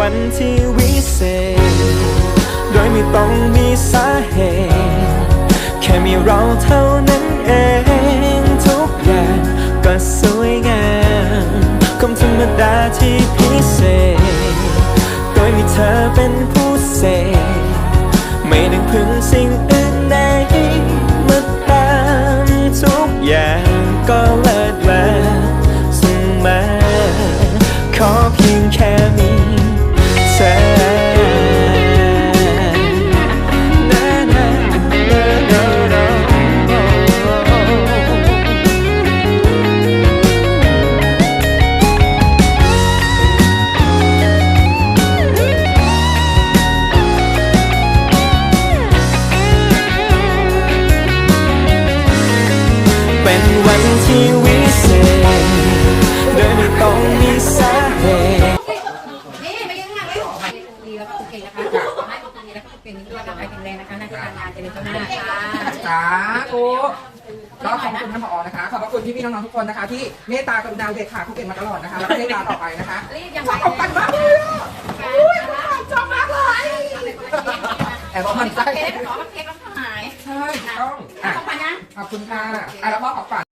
วันที่วิเศษ โดยไม่ต้องมีสาเหตุแค่มีเราเท่านั้นเองทุกอย่างก็สวยงามคำธรรมดาที่พิเศษ โดยมีเธอเป็นผู้เสกไม่นึกพึ่งสิ่งอื่นใดมาตามทุกอย่างก็เลิศมาส่งมาขอเพียงแค่มี เป็นวันที่วิเศษโดยไม่ต้องมีสาเหตุนี่ไม่ยังไงไม่บอกดีแล้วก็โอเคนะคะขอให้โอเคแล้วก็โอเคนี้ด้วยร่างกายแข็งแรงนะคะหน้าที่การงานเจริญก้าวหน้าค่ะสาธุก็ขอบคุณท่านผอนะคะ ขอบพระคุณพี่ๆน้องๆทุกคนนะคะ ที่เมตตากรุณาอุเบกขาผู้เก่งมาตลอดนะคะ แล้วก็เมตตาต่อไปนะคะรีบยังขไงอบคุณมากเลยอะอุ้ยชอบมากเลยแอบบอกมันใส่ ใช่ขอมาเค้กแล้วหายใช่ต้องอะเข้าไปนะขอบคุณค่ะอะแล้วพ่อขอบฝาก